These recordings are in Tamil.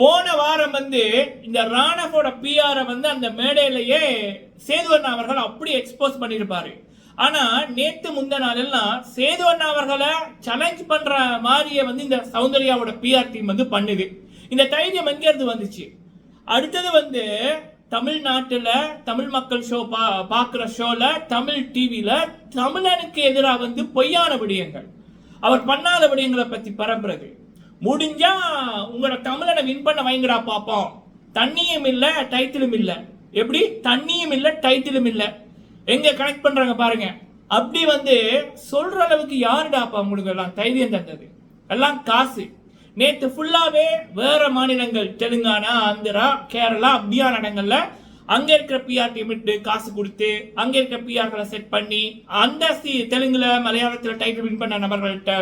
போன வாரம் வந்து இந்த ராணஃபோட பிஆரை வந்து அந்த மேடையிலேயே சேதுவண்ணா அவர்கள் அப்படி எக்ஸ்போஸ் பண்ணியிருப்பாரு. ஆனா நேத்து முந்த நாளெல்லாம் சேதுவண்ணா அவர்களை சேலஞ்ச் பண்ற மாதிரியே வந்து இந்த சௌந்தர்யாவோட பிஆர் டீம் வந்து பண்ணுது. இந்த தைரியம் எங்கேருந்து வந்துச்சு? அடுத்தது வந்து தமிழ்நாட்டில் தமிழ் மக்கள் ஷோ பா பார்க்குற ஷோவில் தமிழ் டிவியில் தமிழனுக்கு எதிராக வந்து பொய்யான விடயங்கள். அவர் பண்ணாத விடயங்களை பற்றி பரப்புறது. முடிஞ்சா உங்களோட தமிழனை வின் பண்ண வைங்கடா பார்ப்போம் தண்ணியும் இல்லை டைத்திலும் இல்லை. எப்படி? தண்ணியும் இல்லை டைத்திலும் இல்லை. எங்க கனெக்ட் பண்றாங்க பாருங்க. அப்படி வந்து சொல்ற அளவுக்கு யாருடாப்பா உங்களுக்கு எல்லாம் தைரியம் தந்தது? எல்லாம் காசு. நேற்று ஃபுல்லாகவே வேற மாநிலங்கள் தெலுங்கானா ஆந்திரா கேரளா அப்படியான இடங்கள்ல அங்கே இருக்கிற பிஆர் டீமிட்டு காசு கொடுத்து அங்கே இருக்கிற பிஆர்களை செட் பண்ணி அந்த சி தெலுங்குல மலையாளத்தில் டைட்டில் வின் பண்ண நபர்கள்ட்ட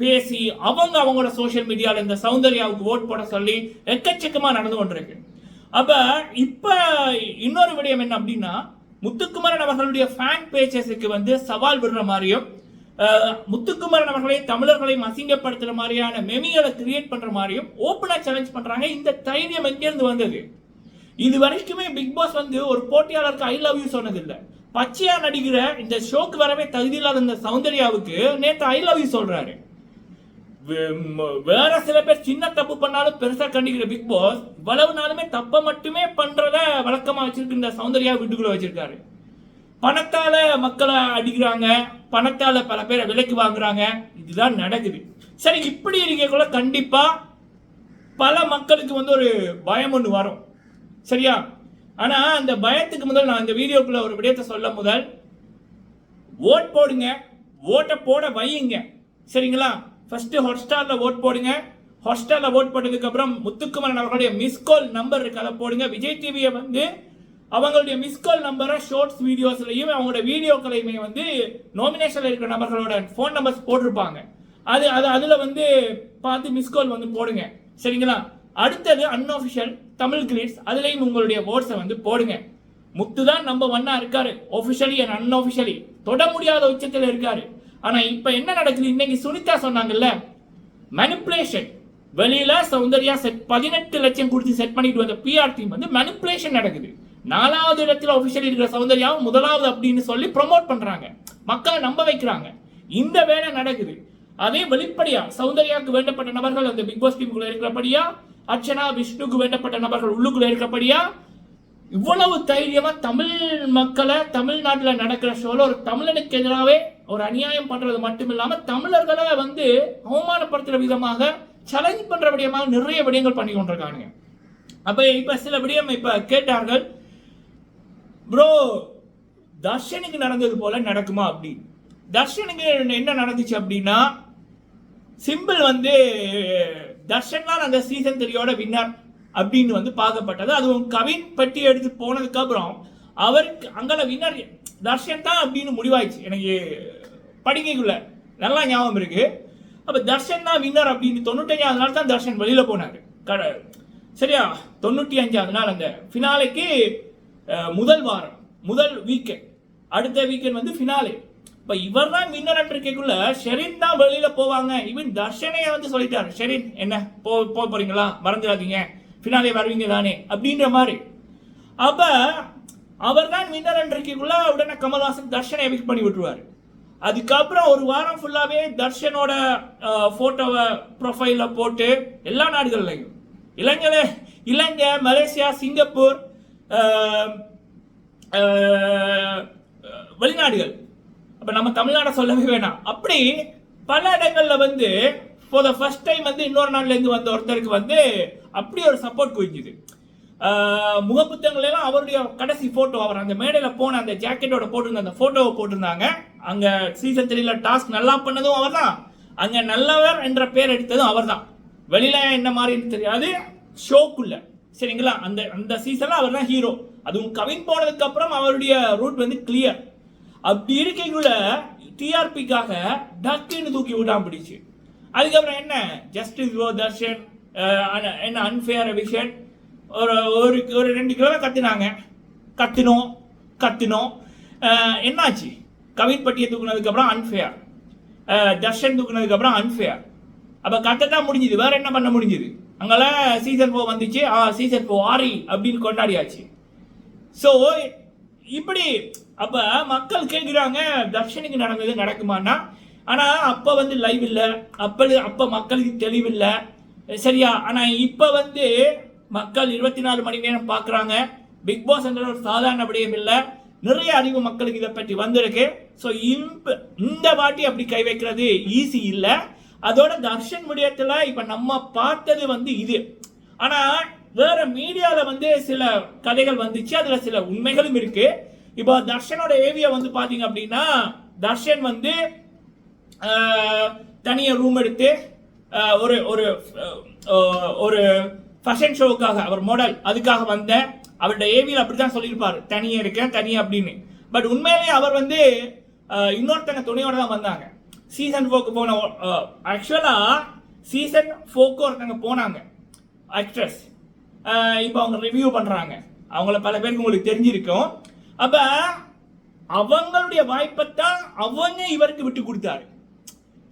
பேசி அவங்க அவங்களோட சோஷியல் மீடியாவில் இந்த சௌந்தர்யாவுக்கு ஓட் போட சொல்லி எக்கச்சக்கமாக நடந்து கொண்டிருக்கு. அப்போ இப்போ இன்னொரு விடயம் என்ன அப்படின்னா முத்துக்குமரன் அவர்களுடைய ஃபேன் பேஜஸுக்கு வந்து சவால் விடுற மாதிரியும் முத்துக்குமரன் அவர்களை தமிழர்களையும் அசிங்கப்படுத்துகிற மாதிரியான மெமிகளை கிரியேட் பண்ணுற மாதிரியும் ஓப்பனாக சேலஞ்ச் பண்ணுறாங்க இந்த தைரியம் எங்கேருந்து வந்தது? இது வரைக்குமே பிக் பாஸ் வந்து ஒரு போட்டியாளருக்கு ஐ லவ் யூ சொன்னதில்லை. பச்சையா நடிக்கிற இந்த ஷோக்கு வரவே தகுதி இல்லாத இந்த சௌந்தர்யாவுக்கு நேத்து ஐ லவ் யூ சொல்றாரு. வே- வேற சில பேர் சின்ன தப்பு பண்ணாலும் பெருசா கண்டிக்கிற பிக் பாஸ் இவ்வளவு நாளுமே தப்ப மட்டுமே பண்றத வழக்கமா வச்சிருக்கு இந்த சௌந்தர்யா வீட்டுக்குள்ள வச்சிருக்காரு. பணத்தால மக்களை அடிக்கிறாங்க பணத்தால பல பேரை விலைக்கு வாங்குறாங்க இதுதான் நடக்குது. சரி இப்படி இருக்கக்குள்ள கண்டிப்பா பல மக்களுக்கு வந்து ஒரு பயம் ஒன்று வரும். சரியா? ஆனா அந்த பயத்துக்கு முதல் நான் இந்த வீடியோக்குள்ள ஒரு விடயத்தை சொல்ல முதல். ஓட் போடுங்க. ஓட்டை போட வையுங்க. சரிங்களா? ஃபர்ஸ்ட் ஹாட்ஸ்டார்ல ஓட் போடுங்க. ஹாட்ஸ்டார்ல ஓட் போட்டதுக்கு அப்புறம் முத்துக்குமரன் அவர்களுடைய மிஸ்கால் நம்பர் இருக்கு. அதை போடுங்க. விஜய் டிவியை வந்து அவங்களுடைய மிஸ்கால் நம்பரை ஷார்ட்ஸ் வீடியோஸ்லையும் அவங்களோட வீடியோக்களையுமே வந்து நாமினேஷன்ல இருக்கிற நபர்களோட ஃபோன் நம்பர்ஸ் போட்டிருப்பாங்க. அது அது அதுல வந்து பார்த்து மிஸ்கால் வந்து போடுங்க. சரிங்களா? அடுத்தது அன்அஃபிஷியல் தமிழ் கிளிட்ஸ் அதுலேயும் உங்களுடைய ஓட்ஸை வந்து போடுங்க. முத்து தான் நம்ம ஒன்னா இருக்காரு. ஒஃபிஷியலி அண்ட் அன்அஃபிஷியலி தொட முடியாத உச்சத்தில் இருக்காரு. ஆனால் இப்போ என்ன நடக்குது? இன்னைக்கு சுனிதா சொன்னாங்கல்ல மெனிப்புலேஷன் வெளியில சௌந்தர்யா செட் பதினெட்டு லட்சம் கொடுத்து செட் பண்ணிட்டு வந்த பிஆர் டீம் வந்து மெனிப்புலேஷன் நடக்குது. நாலாவது இடத்துல ஒஃபிஷியல் இருக்கிற சௌந்தர்யாவும் முதலாவது அப்படின்னு சொல்லி ப்ரொமோட் பண்றாங்க. மக்களை நம்ப வைக்கிறாங்க. இந்த வேலை நடக்குது. அதே வெளிப்படையா சௌந்தர்யாவுக்கு வேண்டப்பட்ட நபர்கள் அந்த பிக் பாஸ் டீமுக்குள்ள இருக்கிறபடியா அர்ச்சனா விஷ்ணுக்கு வேண்டப்பட்ட நபர்கள் உள்ளுக்குள்ள இருக்கிறபடியா இவ்வளவு தைரியமா தமிழ் மக்களை தமிழ்நாட்டில் நடக்கிற ஷோல ஒரு தமிழனுக்கு எதிராகவே ஒரு அநியாயம் பண்றது மட்டும் இல்லாம தமிழர்களை வந்து அவமானப்படுத்துற விதமாக சேலஞ்ச் பண்ற விடயமாக நிறைய விடயங்கள் பண்ணி கொண்டிருக்காங்க அப்ப இப்ப சில விடயம் இப்ப கேட்டார்கள் ப்ரோ தர்ஷனுக்கு நடந்தது போல நடக்குமா? அப்படி தர்ஷனுக்கு என்ன நடந்துச்சு அப்படின்னா சிம்பிள் வந்து தர்ஷன் தான் அந்த சீசன் த்ரீயோட வின்னர் அப்படின்னு வந்து பார்க்கப்பட்டது. அதுவும் கவின் பட்டி எடுத்து போனதுக்கு அப்புறம் அவருக்கு அங்கே வின்னர் தர்ஷன் தான் அப்படின்னு முடிவாயிடுச்சு. எனக்கு படிக்கைக்குள்ள நல்லா ஞாபகம் இருக்கு. அப்போ தர்ஷன் தான் வின்னர் அப்படின்னு தொண்ணூத்தஞ்சாவது நாள் தான் தர்ஷன் வெளியில் போனாரு. கட சரியா? தொண்ணூற்றி அஞ்சாவது நாள் அந்த ஃபினாலைக்கு முதல் வாரம் முதல் வீக்கெண்ட் அடுத்த வீக்கெண்ட் வந்து ஃபினாலே இப்போ இவர் தான் வின்னர் இருக்கக்குள்ள ஷெரின் தான் வெளியில் போவாங்க. இவன் தர்ஷனையை வந்து சொல்லிட்டாரு. ஷெரின் என்ன? போ போக போறீங்களா? மறந்துடாதீங்க. ஃபினாலே வருவீங்க தானே? அப்படின்ற மாதிரி. அப்போ அவர் தான் வின்னர் இருக்கக்குள்ள உடனே கமல்ஹாசன் தர்ஷனை எவிக் பண்ணி விட்டுருவாரு. அதுக்கப்புறம் ஒரு வாரம் ஃபுல்லாகவே தர்ஷனோட ஃபோட்டோவை ப்ரொஃபைலில் போட்டு எல்லா நாடுகள்லையும். இலங்கை இலங்கை மலேசியா சிங்கப்பூர் வெளிநாடுகள். அப்ப நம்ம தமிழ்நாடை சொல்லவே வேணாம். அப்படி பல இடங்கள்ல வந்து ஃபார் த ஃபர்ஸ்ட் டைம் வந்து இன்னொரு நாள்ல இருந்து வந்த ஒருத்தருக்கு வந்து அப்படி ஒரு சப்போர்ட் குவிஞ்சுது. ஆஹ் எல்லாம் அவருடைய கடைசி போட்டோ அவர் அந்த மேடையில் போன அந்த ஜாக்கெட்டோட போட்டிருந்த அந்த போட்டோவை போட்டிருந்தாங்க. அங்க சீசன் த்ரீல டாஸ்க் நல்லா பண்ணதும் அவர் தான் அங்க நல்லவர் என்ற பேர் எடுத்ததும் அவர் தான் வெளியில என்ன மாதிரின்னு தெரியாது. ஷோக்குள்ள. சரிங்களா? அந்த அந்த சீசன்ல அவர் தான் ஹீரோ அதுவும் கவின் போனதுக்கு அப்புறம் அவருடைய ரூட் வந்து கிளியர் அப்படி இருக்கைக்குள்ள டிஆர்பிக்காக டக்குன்னு தூக்கி விடாம பிடிச்சு. அதுக்கப்புறம் என்ன? ஜஸ்டிஸ் ஓ தர்ஷன் என்ன அன்ஃபேர் விஷன் ஒரு ஒரு ஒரு ரெண்டு கிலோ கத்துனாங்க. கத்தினோம் கத்தினோம். என்னாச்சு? கவின் பட்டியை தூக்குனதுக்கப்புறம் அன்ஃபேர் தர்ஷன் தூக்குனதுக்கப்புறம் அன்ஃபேர் அப்போ கத்தத்தான் முடிஞ்சுது. வேற என்ன பண்ண முடிஞ்சுது? அங்கெல்லாம் சீசன் ஃபோர் வந்துச்சு. ஆ சீசன் ஃபோர் ஆரி அப்படின்னு கொண்டாடியாச்சு. ஸோ இப்படி அப்ப மக்கள் கேட்குறாங்க தர்ஷனுக்கு நடந்தது நடக்குமானா ஆனா அப்ப வந்து லைவ் இல்லை. அப்ப அப்ப மக்களுக்கு தெளிவில்லை. சரியா? ஆனா இப்ப வந்து மக்கள் இருபத்தி நாலு மணி நேரம் பார்க்குறாங்க பிக் பாஸ் என்ற ஒரு சாதாரண விடயம் இல்லை. நிறைய அறிவு மக்களுக்கு இதை பற்றி வந்திருக்கு. ஸோ இந்த வாட்டி அப்படி கை வைக்கிறது ஈஸி இல்லை. அதோட தர்ஷன் விடயத்துல இப்போ நம்ம பார்த்தது வந்து இது. ஆனால் வேற மீடியாவில் வந்து சில கதைகள் வந்துச்சு. அதில் சில உண்மைகளும் இருக்குது இப்போ தர்ஷனோட ஏவியா வந்து பாத்தீங்க அப்படின்னா தர்ஷன் வந்து தனியாக ரூம் எடுத்து ஒரு ஒரு ஒரு ஃபேஷன் ஷோவுக்காக அவர் மாடல் அதுக்காக வந்த அவரோட ஏவியில் அப்படி தான் சொல்லியிருப்பார். தனியாக இருக்கேன் தனியாக அப்படின்னு. பட் உண்மையிலேயே அவர் வந்து இன்னொருத்தங்க துணையோட தான் வந்தாங்க. சீசன் ஃபோக்கு போன ஆக்சுவலாக சீசன் ஃபோக்கு ஒருத்தங்க போனாங்க. ஆக்ட்ரஸ் இப்போ அவங்க ரிவ்யூ பண்ணுறாங்க அவங்கள பல பேருக்கு உங்களுக்கு தெரிஞ்சிருக்கும். அப்போ அவங்களுடைய வாய்ப்பைத்தான் அவங்க இவருக்கு விட்டு கொடுத்தாரு.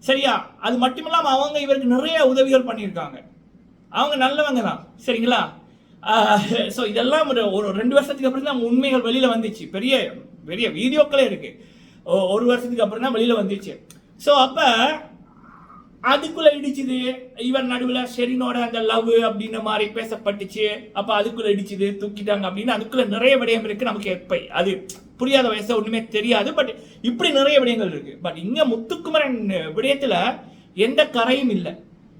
சரியா? அது மட்டும் அவங்க இவருக்கு நிறைய உதவிகள் பண்ணியிருக்காங்க. அவங்க நல்லவங்க தான். சரிங்களா? ஸோ இதெல்லாம் ஒரு ஒரு ரெண்டு வருஷத்துக்கு அப்புறம் தான் உண்மைகள் வெளியில வந்துச்சு. பெரிய பெரிய வீடியோக்களே இருக்கு. ஒரு வருஷத்துக்கு அப்புறம் தான் வெளியில வந்துச்சு. ஸோ அப்போ அதுக்குள்ள இடிச்சுது. இவன் நடுவில் ஷெரினோட அந்த லவ் அப்படின்ற மாதிரி பேசப்பட்டுச்சு. அப்போ அதுக்குள்ள இடிச்சுது தூக்கிட்டாங்க அப்படின்னு அதுக்குள்ள நிறைய விடயம் இருக்கு நமக்கு எப்பை அது புரியாத வயசு ஒண்ணுமே தெரியாது பட் இப்படி நிறைய விடயங்கள் இருக்கு. பட் இங்க முத்துக்குமரன் விடயத்துல எந்த கரையும் இல்லை.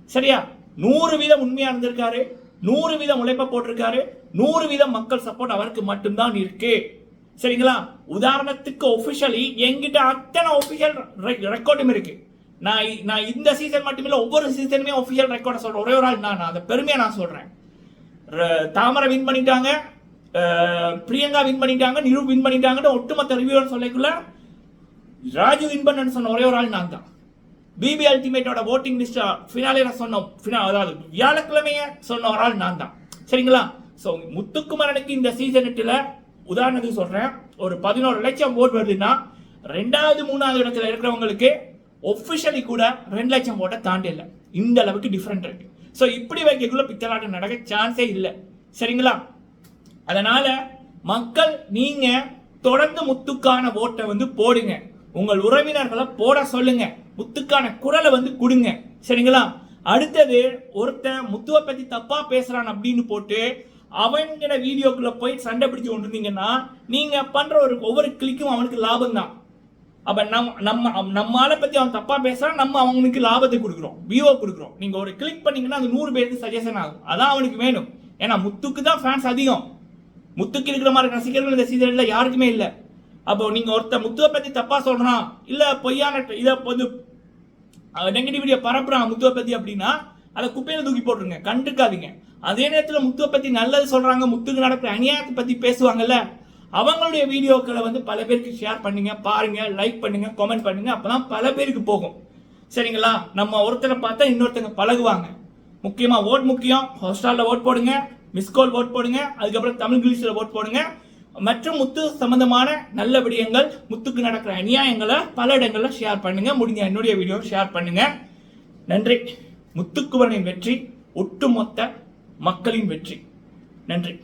சரியா? நூறு வீதம் உண்மையா இருந்திருக்காரு நூறு வீதம் உழைப்ப போட்டிருக்காரு நூறு வீதம் மக்கள் சப்போர்ட் அவருக்கு மட்டும்தான் இருக்கு. சரிங்களா? உதாரணத்துக்கு ஒபிஷியலி எங்கிட்ட அத்தனை ஒபிஷியல் ரெக்கார்டும் இருக்கு. நான் நான் இந்த சீசன் மட்டுமில்ல ஒவ்வொரு சீசனுமே ஒஃபிஷியல் ரெக்கார்டை சொல்கிறேன் ஒரே ஒரு ஆள் நான் அந்த பெருமையை நான் சொல்கிறேன் தாமரை வின் பண்ணிட்டாங்க. பிரியங்கா வின் பண்ணிட்டாங்க நிரு வின் பண்ணிட்டாங்கன்னு ஒட்டுமொத்த ரிவ்யூவர் சொல்லக்குள்ள ராஜு வின் பண்ணன்னு சொன்ன ஒரே ஒரு ஆள் நான் தான். பிபி அல்டிமேட்டோட ஓட்டிங் லிஸ்ட் ஃபினாலே சொன்ன ஃபினா அதாவது வியாழக்கிழமைய சொன்ன ஒரு ஆள் நான் தான். சரிங்களா? ஸோ முத்துக்குமரனுக்கு இந்த சீசன் எட்டில் உதாரணத்துக்கு சொல்கிறேன் ஒரு பதினோரு லட்சம் ஓட் வருதுன்னா ரெண்டாவது மூணாவது இடத்துல இருக்கிறவங்களுக்கு ஒஃபிஷியலி கூட ரெண்டு லட்சம் ஓட்டை தாண்டி இல்லை. இந்த அளவுக்கு டிஃப்ரெண்ட் இருக்கு. ஸோ இப்படி வைக்கக்குள்ள பித்தலாட்டம் நடக்க சான்ஸே இல்லை. சரிங்களா? அதனால மக்கள் நீங்க தொடர்ந்து முத்துக்கான ஓட்டை வந்து போடுங்க. உங்கள் உறவினர்களை போட சொல்லுங்க. முத்துக்கான குரலை வந்து கொடுங்க. சரிங்களா? அடுத்தது ஒருத்தன் முத்துவை பத்தி தப்பா பேசுறான் அப்படின்னு போட்டு அவங்கிற வீடியோக்குள்ள போய் சண்டை பிடிச்சு கொண்டிருந்தீங்கன்னா நீங்க பண்ற ஒரு ஒவ்வொரு கிளிக்கும் அவனுக்கு லாபம் தான் அப்ப நம்ம நம்ம நம்ம ஆளை பத்தி அவன் தப்பா பேசுறான் நம்ம அவனுக்கு லாபத்தை கொடுக்குறோம் வியூவை கொடுக்குறோம். நீங்க ஒரு கிளிக் பண்ணீங்கன்னா அது நூறு பேருக்கு சஜஷன் ஆகும். அதான் அவனுக்கு வேணும். ஏன்னா முத்துக்கு தான் ஃபேன்ஸ் அதிகம். முத்துக்கு இருக்கிற மாதிரி ரசிகர்கள் இந்த சீசன்ல யாருக்குமே இல்லை. அப்போ நீங்க ஒருத்த முத்துவை பத்தி தப்பா சொல்றான் இல்ல பொய்யான இதை வந்து நெகட்டிவிட்டியை பரப்புறான் முத்துவை பத்தி அப்படின்னா அதை குப்பையில தூக்கி போட்டுருங்க. கண்டுக்காதீங்க. அதே நேரத்தில் முத்துவை பத்தி நல்லது சொல்றாங்க முத்துக்கு நடக்கிற அநியாயத்தை பத்தி பேசுவாங்கல்ல அவங்களுடைய வீடியோக்களை வந்து பல பேருக்கு ஷேர் பண்ணுங்க பாருங்க லைக் பண்ணுங்க கமெண்ட் பண்ணுங்க அப்பதான் பல பேருக்கு போகும். சரிங்களா? நம்ம ஒருத்தரை பார்த்தா இன்னொருத்தங்க பழகுவாங்க. முக்கியமாக ஓட் முக்கியம். ஹாஸ்டல்ல ஓட் போடுங்க மிஸ் கால் ஓட் போடுங்க அதுக்கப்புறம் தமிழ் இங்கிலீஷில் ஓட் போடுங்க. மற்றும் முத்து சம்பந்தமான நல்ல விடயங்கள் முத்துக்கு நடக்கிற அநியாயங்களை பல இடங்களில் ஷேர் பண்ணுங்க. முடிஞ்ச என்னுடைய வீடியோ ஷேர் பண்ணுங்க. நன்றி. முத்துக்குவரனின் வெற்றி ஒட்டுமொத்த மக்களின் வெற்றி. நன்றி.